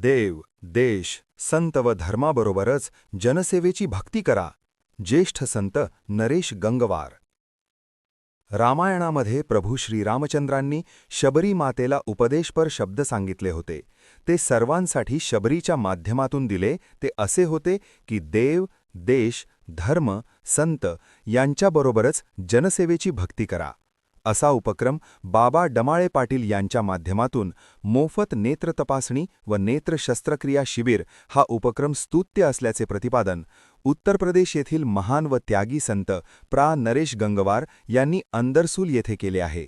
देव देश संत व धर्माबरोबरच जनसेवेची भक्ती करा. ज्येष्ठ संत नरेश गंगवार. रामायणामध्ये प्रभू श्रीरामचंद्रांनी शबरी मातेला उपदेशपर शब्द सांगितले होते. ते सर्वांसाठी शबरीच्या माध्यमातून दिले. ते असे होते की देव देश धर्म संत यांच्याबरोबरच जनसेवेची भक्ती करा. असा उपक्रम बाबा डमाळे पाटील यांच्या माध्यमातून मोफत नेत्र तपासणी व नेत्र शस्त्रक्रिया शिबिर हा उपक्रम स्तुत्य असल्याचे प्रतिपादन उत्तर प्रदेश येथील महान व त्यागी संत प्रा. नरेश गंगवार यांनी अंदरसूल येथे केले आहे.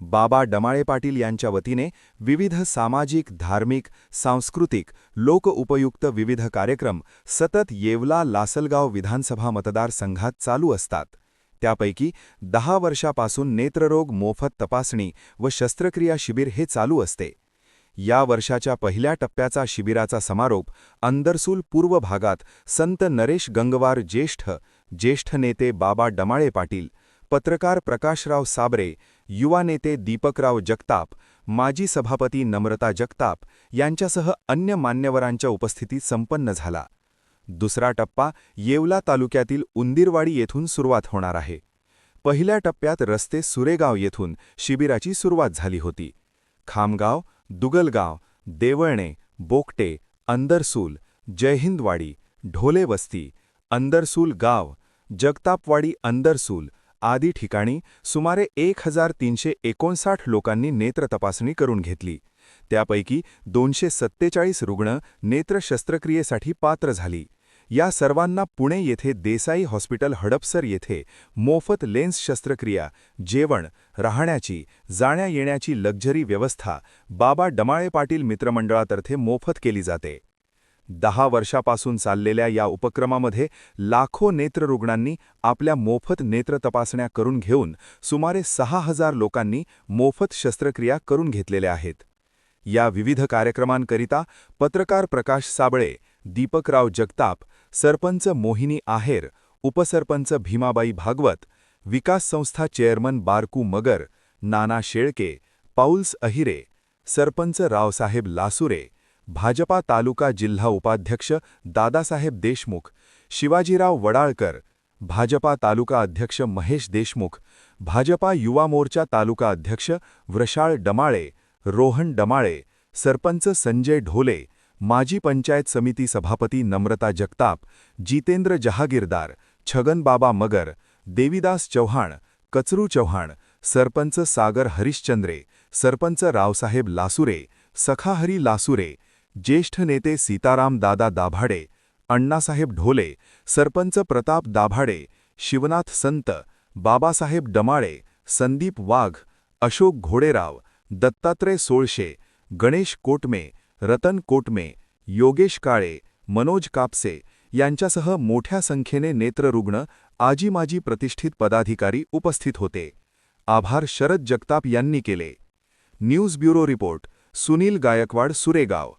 बाबा डमाळे पाटील यांच्या वतीने विविध सामाजिक धार्मिक सांस्कृतिक लोकउपयुक्त विविध कार्यक्रम सतत येवला लासलगाव विधानसभा मतदारसंघात चालू असतात. त्यापैकी दहा वर्षापासून नेत्ररोग मोफत तपासणी व शस्त्रक्रिया शिबिर हे चालू असते. या वर्षाच्या पहिल्या टप्प्याचा शिबिराचा समारोप अंदरसूल पूर्व भागात संत नरेश गंगवार ज्येष्ठ ज्येष्ठ नेते बाबा डमाळे पाटील पत्रकार प्रकाशराव साबरे युवा नेते दीपकराव जगताप माजी सभापती नम्रता जगताप यांच्यासह अन्य मान्यवरांच्या उपस्थितीत संपन्न झाला. दुसरा टप्पा येवला तालुक्यातील उंदीरवाडी येथून सुरुवात होणार आहे. पहिल्या टप्प्यात रस्ते सुरेगाव येथून शिबिराची सुरुवात झाली होती. खामगाव दुगलगाव देवळणे बोकटे अंदरसूल जयहिंदवाडी ढोलेवस्ती अंदरसूल गाव जगतापवाडी अंदरसूल आदी ठिकाणी सुमारे एक हजार तीनशे एकोणसाठ लोकांनी नेत्र तपासणी करून घेतली. त्यापैकी दोनशे सत्तेचाळीस रुग्ण नेत्र शस्त्रक्रियेसाठी पात्र झाली. या सर्वांना पुणे येथे देसाई हॉस्पिटल हडपसर येथे मोफत लेन्स शस्त्रक्रिया जेवण राहण्याची जाण्या येण्याची लक्झरी व्यवस्था बाबा डमाळे पाटील मित्रमंडळातर्फे मोफत केली जाते. दहा वर्षापासून चाललेल्या या उपक्रमामध्ये लाखो नेत्ररुग्णांनी आपल्या मोफत नेत्र तपासण्या करून घेऊन सुमारे सहा हजार लोकांनी मोफत शस्त्रक्रिया करून घेतलेल्या आहेत. या विविध कार्यक्रमांकरिता पत्रकार प्रकाश साबळे दीपकराव जगताप सरपंच मोहिनी आहेर उपसरपंच भीमाबाई भागवत विकास संस्था चेअरमन बारकू मगर नाना शेळके पाऊल्स अहिरे सरपंच रावसाहेब लासुरे भाजपा तालुका जिल्हा उपाध्यक्ष दादासाहेब देशमुख शिवाजीराव वडाळकर भाजपा तालुका अध्यक्ष महेश देशमुख भाजपा युवा मोर्चा तालुका अध्यक्ष वृषाळ डमाळे रोहन डमाळे सरपंच संजय ढोले माजी पंचायत समिती सभापती नम्रता जगताप जितेंद्र जहागीरदार छगनबाबा मगर देवीदास चव्हाण कचरू चव्हाण सरपंच सागर हरिश्चंद्रे सरपंच रावसाहेब लासुरे सखाहरी लासुरे ज्येष्ठ नेते सीताराम दादा दाभाडे अण्णासाहेब ढोले सरपंच प्रताप दाभाडे शिवनाथ संत बाबासाहेब डमाळे संदीप वाघ अशोक घोडेराव दत्तात्रय सोळशे गणेश कोटमे रतन कोटमे योगेश काळे मनोज कापसे यांच्यासह मोठ्या संख्येने नेत्ररुग्ण आजी माजी प्रतिष्ठित पदाधिकारी उपस्थित होते. आभार शरद जगताप यांनी केले. News bureau report Sunil Gaikwad Suregaon.